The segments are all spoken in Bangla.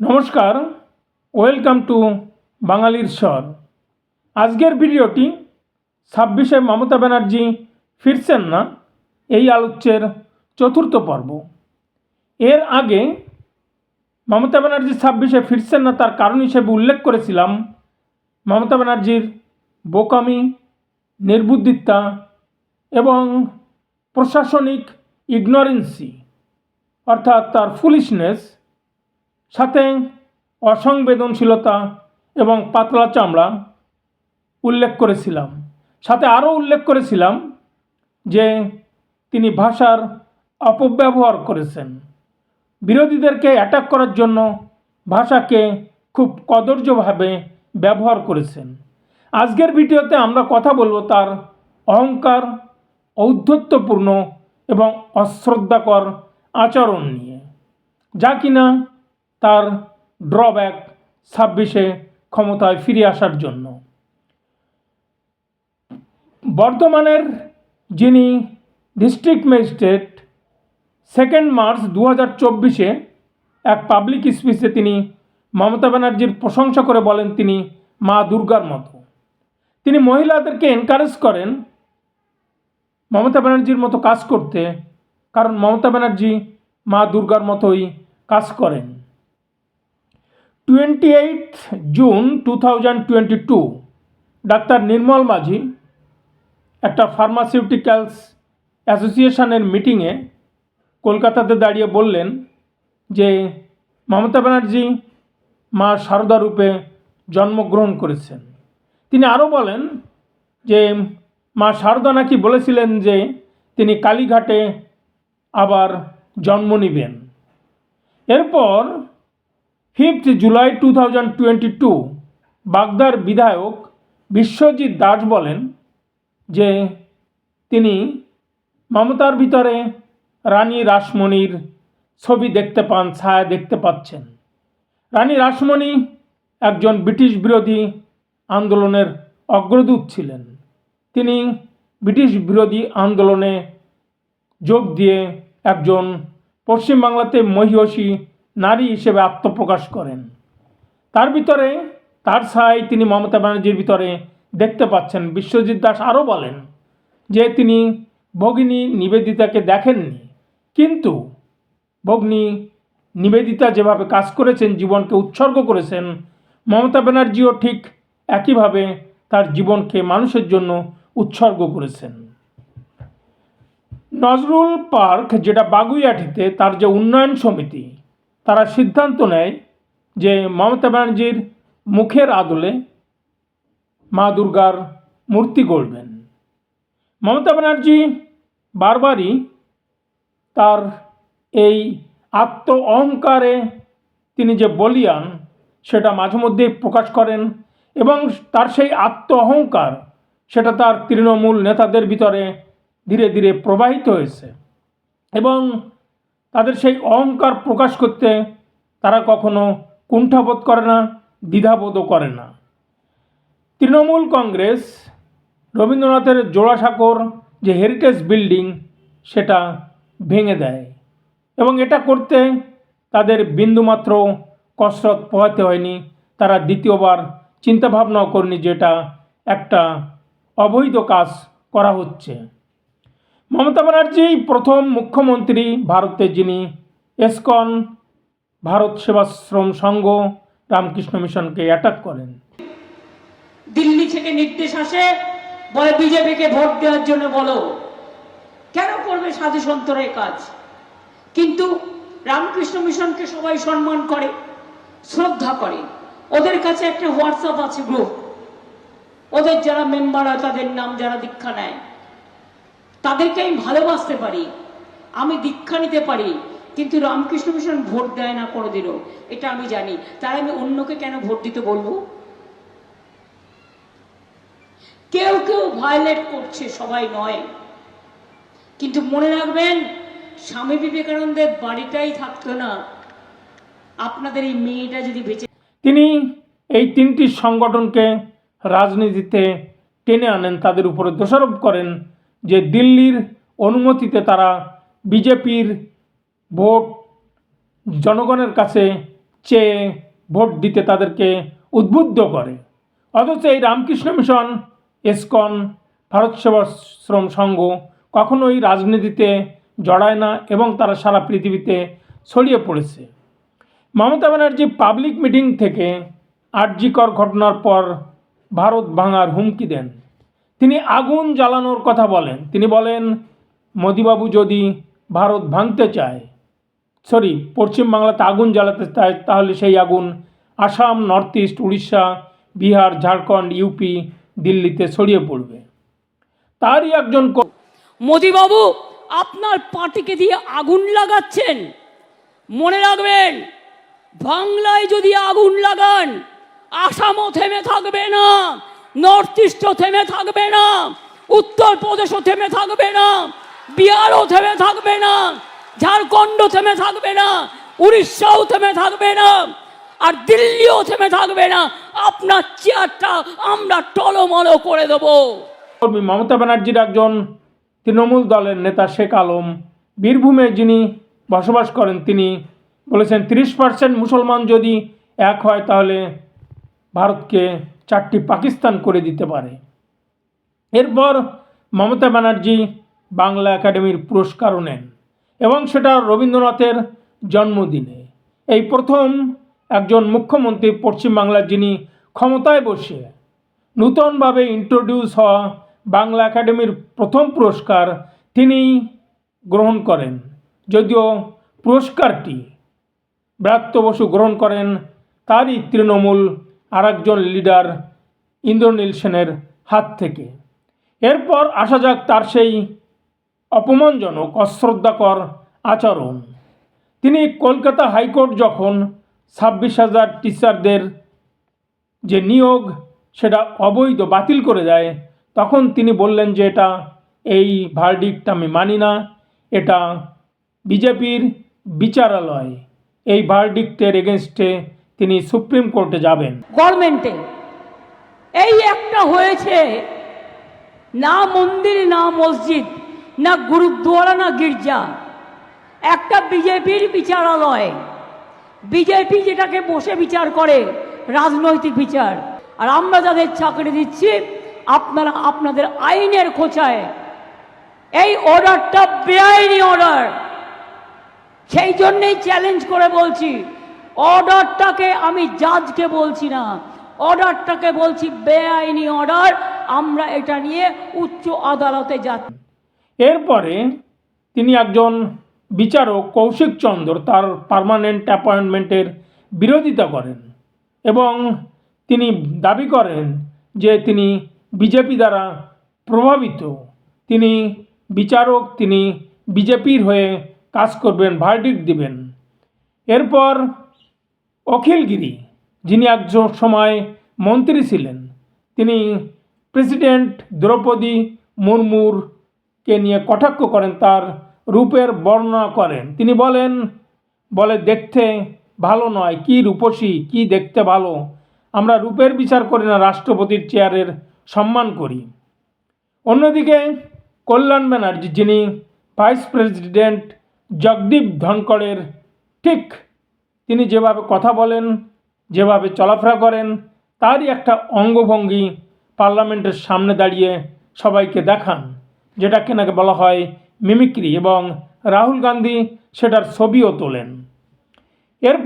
নমস্কার, ওয়েলকাম টু বাঙালির স্বর। আজকের ভিডিওটি ছাব্বিশে মমতা ব্যানার্জি ফিরছেন না, এই আলোচ্যের চতুর্থ পর্ব। এর আগে মমতা ব্যানার্জি ছাব্বিশে ফিরছেন না তার কারণ হিসেবে উল্লেখ করেছিলাম মমতা ব্যানার্জির বোকামি, নির্বুদ্ধিতা এবং প্রশাসনিক ইগনোরেন্সি, অর্থাৎ তার ফুলিশনেস সাথে অসংবেদনশীলতা এবং পাতলা চামড়া উল্লেখ করেছিলাম। সাথে আরও উল্লেখ করেছিলাম যে তিনি ভাষার অপব্যবহার করেছেন। বিরোধীদেরকে অ্যাটাক করার জন্য ভাষাকে খুব কদর্যভাবে ব্যবহার করেছেন। আজকের ভিডিওতে আমরা কথা বলব তার অহংকার, ঔদ্ধত্যপূর্ণ এবং অশ্রদ্ধাকর আচরণ নিয়ে। যা কিনা তার ড্রব্যাক ছাব্বিশে ক্ষমতায় ফিরে আসার জন্য। বর্ধমানের যিনি ডিস্ট্রিক্ট ম্যাজিস্ট্রেট, সেকেন্ড মার্চ দু হাজার চব্বিশে এক পাবলিক স্পিচে তিনি মমতা ব্যানার্জির প্রশংসা করে বলেন তিনি মা দুর্গার মতো। তিনি মহিলাদেরকে এনকারেজ করেন মমতা ব্যানার্জির মতো কাজ করতে, কারণ মমতা ব্যানার্জি মা দুর্গার মতোই কাজ করেন। Twenty eight June two thousand twenty two doctor Nirmal Majhi একটা ফার্মাসিউটিক্যালস অ্যাসোসিয়েশনের মিটিংয়ে কলকাতাতে দাঁড়িয়ে বললেন যে, মমতা ব্যানার্জি মা সারদা রূপে জন্মগ্রহণ করেছেন। তিনি আরও বলেন যে, মা সারদা নাকি বলেছিলেন যে, তিনি কালীঘাটে আবার জন্ম নেবেন। এরপর fifth July two thousand twenty two, বাগদার বিধায়ক বিশ্বজিৎ দাস বলেন যে তিনি মমতার ভিতরে রানী রাসমণির ছবি দেখতে পান, ছায়া দেখতে পাচ্ছেন। রানী রাসমণি একজন ব্রিটিশ বিরোধী আন্দোলনের অগ্রদূত ছিলেন। তিনি ব্রিটিশ বিরোধী আন্দোলনে যোগ দিয়ে একজন পশ্চিমবাংলাতে মহিষী নারী হিসেবে আত্মপ্রকাশ করেন। তার ভিতরে, তার ছায় তিনি মমতা ব্যানার্জির ভিতরে দেখতে পাচ্ছেন। বিশ্বজিৎ দাস আরও বলেন যে তিনি ভগিনী নিবেদিতাকে দেখেননি। কিন্তু ভগ্নী নিবেদিতা যেভাবে কাজ করেছেন, জীবনকে উৎসর্গ করেছেন, মমতা ব্যানার্জিও ঠিক একইভাবে তার জীবনকে মানুষের জন্য উৎসর্গ করেছেন। নজরুল পার্ক, যেটা বাগুইয়াঠিতে তার যে উন্নয়ন সমিতি তারা সিদ্ধান্ত নেয় যে মমতা ব্যানার্জির মুখের আদলে মা দুর্গার মূর্তি গড়বেন। মমতা ব্যানার্জি বারবারই তার এই আত্ম অহংকারে তিনি যে বলিয়ান, সেটা মাঝে মধ্যে প্রকাশ করেন এবং তার সেই আত্ম অহংকার সেটা তার তৃণমূল নেতাদের ভিতরে ধীরে ধীরে প্রবাহিত হয়েছে। এবং তাদের সেই অহংকার প্রকাশ করতে তারা কখনো কুণ্ঠাবোধ করে না, দ্বিধাবোধও করে না। তৃণমূল কংগ্রেস, রবীন্দ্রনাথের জোড়াসাঁকোর যে হেরিটেজ বিল্ডিং সেটা ভেঙে দেয় এবং এটা করতে তাদের বিন্দুমাত্র কসরত পোহাতে হয়নি। তারা দ্বিতীয়বার চিন্তাভাবনাও করেনি যেটা একটা অবৈধ কাজ করা হচ্ছে। মমতা ব্যানার্জি প্রথম মুখ্যমন্ত্রী ভারতে যিনি এসকন ভারত সেবাশ্রম সংঘ রামকৃষ্ণ মিশনকে অ্যাটাক করেন। দিল্লি থেকে নির্দেশ আসে, বলে বিজেপিকে ভোট দেওয়ার জন্য বলো। কেন করবে সাধু সন্তরা এই কাজ? কিন্তু রামকৃষ্ণ মিশনকে সবাই সম্মান করে, শ্রদ্ধা করে। ওদের কাছে একটা হোয়াটসঅ্যাপ আছে গ্রুপ ওদের যারা মেম্বার হয়, তাদের নাম যারা দীক্ষা নেয়। তাদেরকে আমি ভালোবাসতে পারি, আমি দীক্ষা নিতে পারি, কিন্তু রামকৃষ্ণ মিশন ভোট দেয় না কোনোদিনও, এটা আমি জানি। তাই আমি অন্যকে কেন ভোট দিতে বলব? কেউ কেউ ভায়োলেট করছে, সবাই নয়। কিন্তু মনে রাখবেন, স্বামী বিবেকানন্দের বাড়িটাই থাকতো না। আপনাদের এই মেয়েটা যদি বেঁচে তিনি এই তিনটি সংগঠনকে রাজনীতিতে টেনে আনেন, তাদের উপরে দোষারোপ করেন। যে দিল্লির অনুমতিতে তারা বিজেপির ভোট, জনগণের কাছে চেয়ে ভোট দিতে তাদেরকে উদ্বুদ্ধ করে। অথচ এই রামকৃষ্ণ মিশন, এসকন, ভারত সেবাশ্রম সংঘ কখনোই রাজনীতিতে জড়ায় না এবং তারা সারা পৃথিবীতে ছড়িয়ে পড়েছে। মমতা ব্যানার্জি পাবলিক মিটিং থেকে আরজিকর ঘটনার পর ভারত ভাঙার হুমকি দেন। তিনি আগুন জ্বালানোর কথা বলেন। তিনি বলেন, মোদিবাবু যদি ভারত ভাঙতে চায় সরি পশ্চিমবাংলাতে আগুন জ্বালাতে চায়, তাহলে সেই আগুন Assam north east Orissa, Bihar, Jharkhand UP দিল্লিতে ছড়িয়ে পড়বে। তারই একজন মোদিবাবু, আপনার পার্টিকে দিয়ে আগুন লাগাচ্ছেন। মনে রাখবেন, বাংলায় যদি আগুন লাগান, আসামও থেমে থাকবে না। নর্থ ইস্টও থেমে থাকবে না। উত্তরপ্রদেশও থেমে থাকবে না। বিহারও থেমে থাকবে না। ঝাড়খণ্ড থেমে থাকবে না। উড়িষ্যাও থেমে থাকবে না। আর দিল্লিও থেমে থাকবে না। আপনার চেয়ারটা আমরা টলমলো করে দেবো। মমতা ব্যানার্জির একজন তৃণমূল দলের নেতা শেখ আলম, বীরভূমে যিনি বসবাস করেন তিনি বলেছেন, তিরিশ পার্সেন্ট মুসলমান যদি এক হয় তাহলে ভারতকে চারটি পাকিস্তান করে দিতে পারে। এরপর মমতা ব্যানার্জি বাংলা একাডেমির পুরস্কারও নেন এবং সেটা রবীন্দ্রনাথের জন্মদিনে। এই প্রথম একজন মুখ্যমন্ত্রী পশ্চিমবাংলার যিনি ক্ষমতায় বসে নূতনভাবে ইন্ট্রোডিউস হওয়া বাংলা একাডেমির প্রথম পুরস্কার তিনি গ্রহণ করেন। যদিও পুরস্কারটি ব্রাত্য বসু গ্রহণ করেন, তারই তৃণমূল আরেকজন লিডার ইন্দ্রনীল সেনের হাত থেকে। এরপর আসা যাক তার সেই অপমানজনক, অশ্রদ্ধাকর আচরণ। তিনি কলকাতা হাইকোর্ট যখন ছাব্বিশ হাজার টিচারদের যে নিয়োগ, সেটা অবৈধ, বাতিল করে দেয়, তখন তিনি বললেন যে এটা এই ভার্ডিক্ট আমি মানি না, এটা বিজেপির বিচারালয় এই ভার্ডিক্টের এগেনস্টে তিনি সুপ্রিম কোর্টে যাবেন। গভর্নমেন্টে। এই একটা হয়েছে, না মন্দির, না মসজিদ, না গুরুদ্বারা না গির্জা। একটা বিজেপির বিচারালয়। বিজেপি যেটাকে বসে বিচার করে, রাজনৈতিক বিচার। আর আমরা যাদের চাকরি দিচ্ছি, আপনারা আপনাদের আইনের খোঁচায়। এই অর্ডারটা বেআইনি অর্ডার সেই জন্যেই চ্যালেঞ্জ করে বলছি অর্ডারটাকে আমি জাজকে বলছি না। অর্ডারটাকে বলছি, বেআইনি অর্ডার, আমরা এটা নিয়ে উচ্চ আদালতে যাচ্ছি। এরপরে তিনি একজন বিচারক কৌশিক চন্দ্র তার পার্মানেন্ট অ্যাপয়েন্টমেন্টের বিরোধিতা করেন এবং তিনি দাবি করেন যে তিনি বিজেপি দ্বারা প্রভাবিত। তিনি বিচারক, তিনি বিজেপির হয়ে কাজ করবেন ভার্ডিক্ট দিবেন। এরপর অখিলগিরি, যিনি একজন সময় মন্ত্রী ছিলেন। তিনি প্রেসিডেন্ট দ্রৌপদী মুর্মুরকে নিয়ে কটাক্ষ করেন, তার রূপের বর্ণনা করেন। তিনি বলেন, বলে, দেখতে ভালো নয়। কি রূপসী, কি দেখতে ভালো? আমরা রূপের বিচার করি না, রাষ্ট্রপতির চেয়ারের সম্মান করি। অন্যদিকে কল্যাণ ব্যানার্জি, যিনি ভাইস প্রেসিডেন্ট জগদীপ ধনকড়ের ঠিক তিনি যেভাবে কথা বলেন, যেভাবে চলাফেরা করেন, তারই একটা অঙ্গভঙ্গি পার্লামেন্টের সামনে দাঁড়িয়ে সবাইকে দেখান, যেটাকে নাকি বলা হয় মিমিক্রি এবং রাহুল গান্ধী সেটার ছবিও তোলেন। এর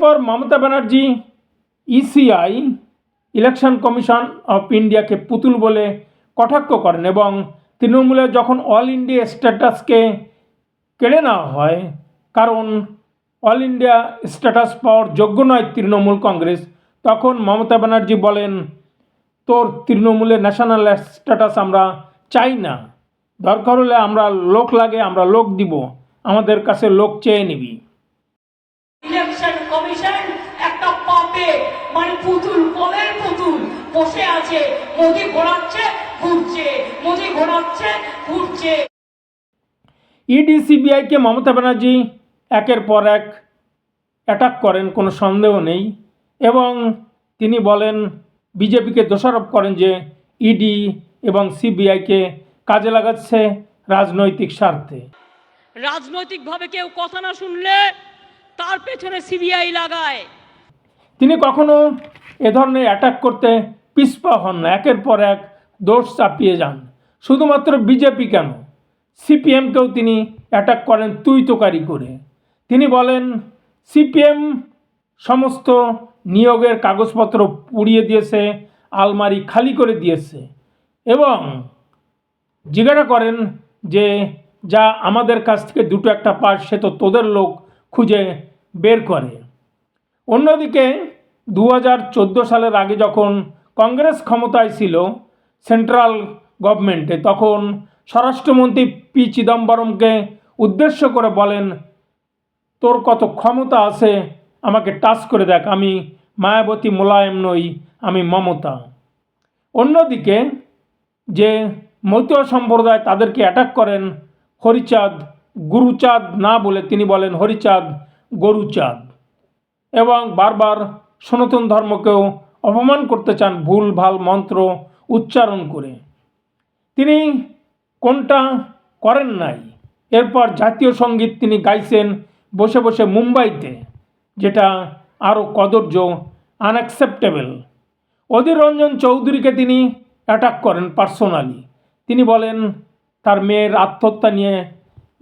পর Mamata Banerjee ECI election commission of ইন্ডিয়াকে পুতুল বলে কটাক্ষ করেন এবং তৃণমূলের যখন অল ইন্ডিয়া স্ট্যাটাসকে কেড়ে নেওয়া হয় কারণ অল ইন্ডিয়া স্ট্যাটাস পাওয়ার যোগ্য নয় তৃণমূল কংগ্রেস। তখন মমতা ব্যানার্জি বলেন তোর তৃণমূলের ন্যাশনাল স্ট্যাটাস আমরা চাই না। দরকার হলে আমরা লোক লাগে আমরা লোক দিব। আমাদের কাছে লোক চেয়ে নিবি। ইলেকশন পুতুল কোলের পুতুল বসে আছে। মোদি ঘোরাচ্ছে ঘুরছে। মোদি ঘোরাচ্ছে ঘুরছে। ইডি সিবিআইকে মমতা ব্যানার্জি একের পর এক অ্যাটাক করেন কোনো সন্দেহ নেই। এবং তিনি বলেন বিজেপিকে দোষারোপ করেন যে ইডি এবং সিবিআইকে কাজে লাগাচ্ছে রাজনৈতিক স্বার্থে। রাজনৈতিকভাবে কেউ কথা না শুনলে তার পেছনে সিবিআই লাগায়। তিনি কখনো এ ধরনের অ্যাটাক করতে পিছপা হন না। একের পর এক দোষ চাপিয়ে যান। শুধুমাত্র বিজেপি কেন? সিপিএমকেও তিনি অ্যাটাক করেন তুই তোকারি করে। তিনি বলেন, সিপিএম সমস্ত নিয়োগের কাগজপত্র পুড়িয়ে দিয়েছে, আলমারি খালি করে দিয়েছে এবং জিজ্ঞাসা করেন যে যা আমাদের কাছ থেকে দুটো একটা পাস, সে তো তোদের লোক খুঁজে বের করে। অন্যদিকে দু হাজার চোদ্দ সালের আগে যখন কংগ্রেস ক্ষমতায় ছিল সেন্ট্রাল গভর্নমেন্টে, তখন স্বরাষ্ট্রমন্ত্রী পি চিদম্বরমকে উদ্দেশ্য করে বলেন তোর কত ক্ষমতা আছে? আমাকে টাচ করে দেখ, আমি মায়াবতী মোলায়েম নই, আমি মমতা। অন্যদিকে, যে মৈত্র সম্প্রদায় তাদেরকে অ্যাটাক করেন, হরিচাঁদ, গুরুচাঁদ না বলে তিনি বলেন হরিচাঁদ, গরুচাঁদ। এবং বারবার সনাতন ধর্মকেও অপমান করতে চান ভুল, ভালো মন্ত্র উচ্চারণ করে। তিনি কোনটা করেন নাই। এরপর জাতীয় সংগীত তিনি গাইছেন বসে বসে মুম্বাইতে, যেটা আরও কদর্য আনঅ্যাকসেপ্টেবল অধীর রঞ্জন চৌধুরীকে তিনি অ্যাটাক করেন পার্সোনালি তিনি বলেন, তার মেয়ের আত্মহত্যা নিয়ে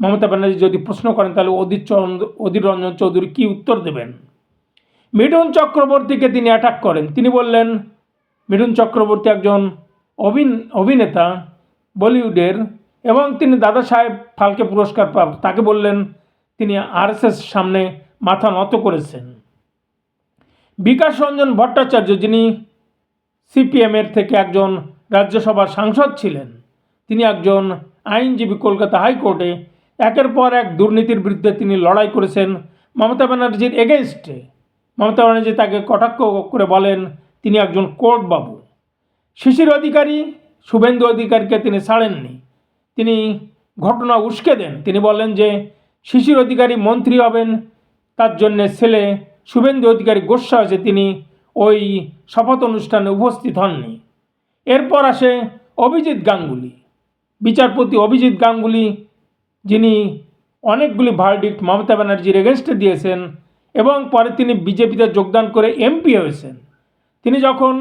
মমতা ব্যানার্জি যদি প্রশ্ন করেন, তাহলে অধীর চন্দ্র অধীর রঞ্জন চৌধুরী কী উত্তর দেবেন? মিঠুন চক্রবর্তীকে তিনি অ্যাটাক করেন। তিনি বললেন, মিঠুন চক্রবর্তী একজন অভিন, অভিনেতা বলিউডের এবং তিনি দাদা সাহেব ফালকে পুরস্কার প্রাপ্ত তাকে বললেন তিনি আরএসএস সামনে মাথা নত করেছেন। বিকাশ রঞ্জন ভট্টাচার্য, যিনি সিপিএমের থেকে একজন রাজ্যসভার সাংসদ ছিলেন, তিনি একজন আইনজীবী কলকাতা হাইকোর্টে একের পর এক দুর্নীতির বিরুদ্ধে তিনি লড়াই করেছেন। মমতা ব্যানার্জির এগেনস্টে মমতা ব্যানার্জি তাকে কটাক্ষ করে বলেন, তিনি একজন কোর্ট বাবু শিশির অধিকারী শুভেন্দু অধিকারীকে তিনি ছাড়েননি। তিনি ঘটনা উস্কে দেন। তিনি বলেন যে শিশির অধিকারী মন্ত্রী হবেন। তার জন্যে ছেলে শুভেন্দু অধিকারী গোস্বা হয়েছে তিনি ওই শপথ অনুষ্ঠানে উপস্থিত হননি। এরপর আসে অভিজিৎ গাঙ্গুলি। বিচারপতি অভিজিৎ গাঙ্গুলি, যিনি অনেকগুলি ভার্ডিক্ট মমতা ব্যানার্জির এগেনস্টে দিয়েছেন এবং পরে তিনি বিজেপিতে যোগদান করে এমপি হয়েছেন। তিনি যখন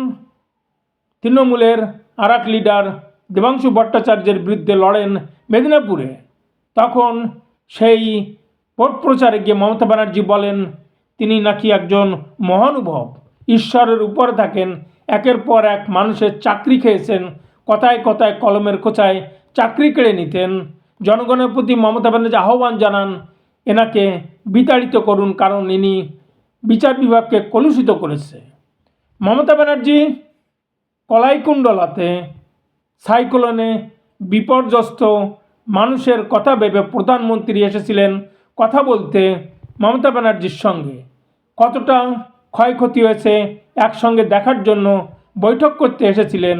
তৃণমূলের আর লিডার দেবাংশু ভট্টাচার্যের বিরুদ্ধে লড়েন মেদিনীপুরে, তখন সেই ভোট প্রচারে গিয়ে মমতা ব্যানার্জি বলেন, তিনি নাকি একজন মহানুভব। ঈশ্বরের উপরে থাকেন, একের পর এক মানুষের চাকরি খেয়েছেন, কথায় কথায় কলমের কোচায় চাকরি কেড়ে নিতেন। জনগণের প্রতি মমতা ব্যানার্জি আহ্বান জানান, এনাকে বিতাড়িত করুন কারণ ইনি বিচার বিভাগকে কলুষিত করেছে। মমতা ব্যানার্জি কলাইকুণ্ডলাতে সাইক্লোনে বিপর্যস্ত মানুষের কথা ভেবে প্রধানমন্ত্রী এসেছিলেন কথা বলতে মমতা ব্যানার্জির সঙ্গে। কতটা ক্ষয়ক্ষতি হয়েছে একসঙ্গে দেখার জন্য বৈঠক করতে এসেছিলেন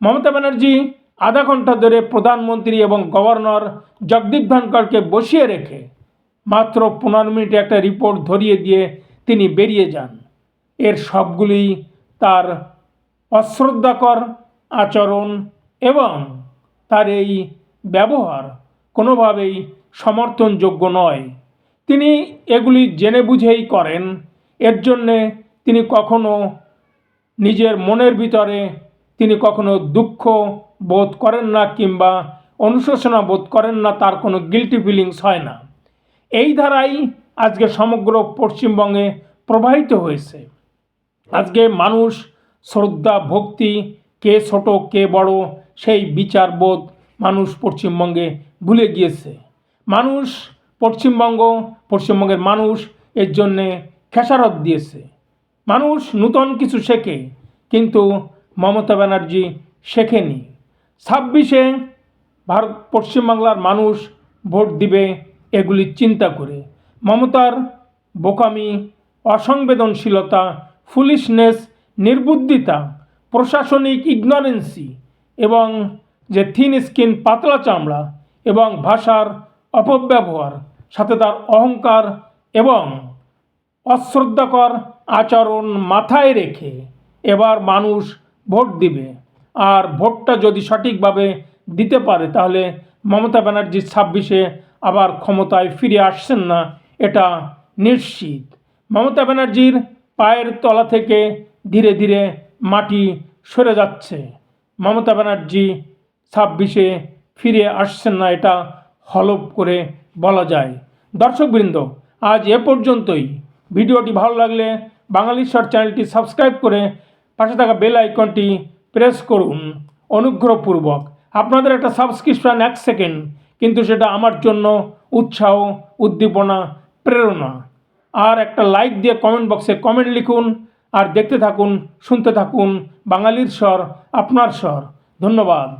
মমতা ব্যানার্জি আধা ঘণ্টা ধরে প্রধানমন্ত্রী এবং গভর্নর জগদীপ ধনকরকে বসিয়ে রেখে মাত্র পনেরো মিনিটে একটা রিপোর্ট ধরিয়ে দিয়ে তিনি বেরিয়ে যান। এর সবগুলি তার অশ্রদ্ধাকর আচরণ এবং তার এই ব্যবহার কোনোভাবেই সমর্থনযোগ্য নয়। তিনি এগুলি জেনে বুঝেই করেন। এর জন্যে তিনি কখনো নিজের মনের ভিতরে তিনি কখনো দুঃখ বোধ করেন না কিংবা অনুশোচনা বোধ করেন না, তার কোনো গিলটি ফিলিংস হয় না। এই ধারাই আজকে সমগ্র পশ্চিমবঙ্গে প্রবাহিত হয়েছে। আজকে মানুষ শ্রদ্ধা, ভক্তি, কে ছোট, কে বড়, সেই বিচারবোধ মানুষ পশ্চিমবঙ্গে ভুলে গিয়েছে। মানুষ পশ্চিমবঙ্গ, পশ্চিমবঙ্গের মানুষ এর জন্যে খেসারত দিয়েছে। মানুষ নূতন কিছু শেখে, কিন্তু মমতা ব্যানার্জি শেখেনি। ছাব্বিশে ভারত, পশ্চিমবাংলার মানুষ ভোট দিবে এগুলি চিন্তা করে। মমতার বোকামি, অসংবেদনশীলতা ফুলিশনেস নির্বুদ্ধিতা, প্রশাসনিক ইগনোরেন্সি এবং যে থিন স্কিন পাতলা চামড়া এবং ভাষার অপব্যবহার, সাথে তার অহংকার এবং অশ্রদ্ধাকর আচরণ মাথায় রেখে এবার মানুষ ভোট দিবে। আর ভোটটা যদি সঠিকভাবে দিতে পারে, তাহলে মমতা ব্যানার্জি ছাব্বিশে আবার ক্ষমতায় ফিরে আসছেন না, এটা নিশ্চিত। মমতা ব্যানার্জির পায়ের তলা থেকে ধীরে ধীরে মাটি সরে যাচ্ছে। মমতা ব্যানার্জি ছাব্বিশে ফিরে আসছেন না, এটা হলপ করে বলা যায়। দর্শকবৃন্দ, আজ এ পর্যন্তই। ভিডিওটি ভালো লাগলে বাঙালি শর্ট চ্যানেলটি সাবস্ক্রাইব করে পাশে থাকা বেল আইকনটি প্রেস করুন। অনুগ্রহপূর্বক। আপনাদের একটা সাবস্ক্রিপশন এক সেকেন্ড, কিন্তু সেটা আমার জন্য উৎসাহ, উদ্দীপনা, প্রেরণা। আর একটা লাইক দিয়ে কমেন্ট বক্সে কমেন্ট লিখুন আর দেখতে থাকুন, শুনতে থাকুন বাঙালির স্বর আপনার স্বর। ধন্যবাদ।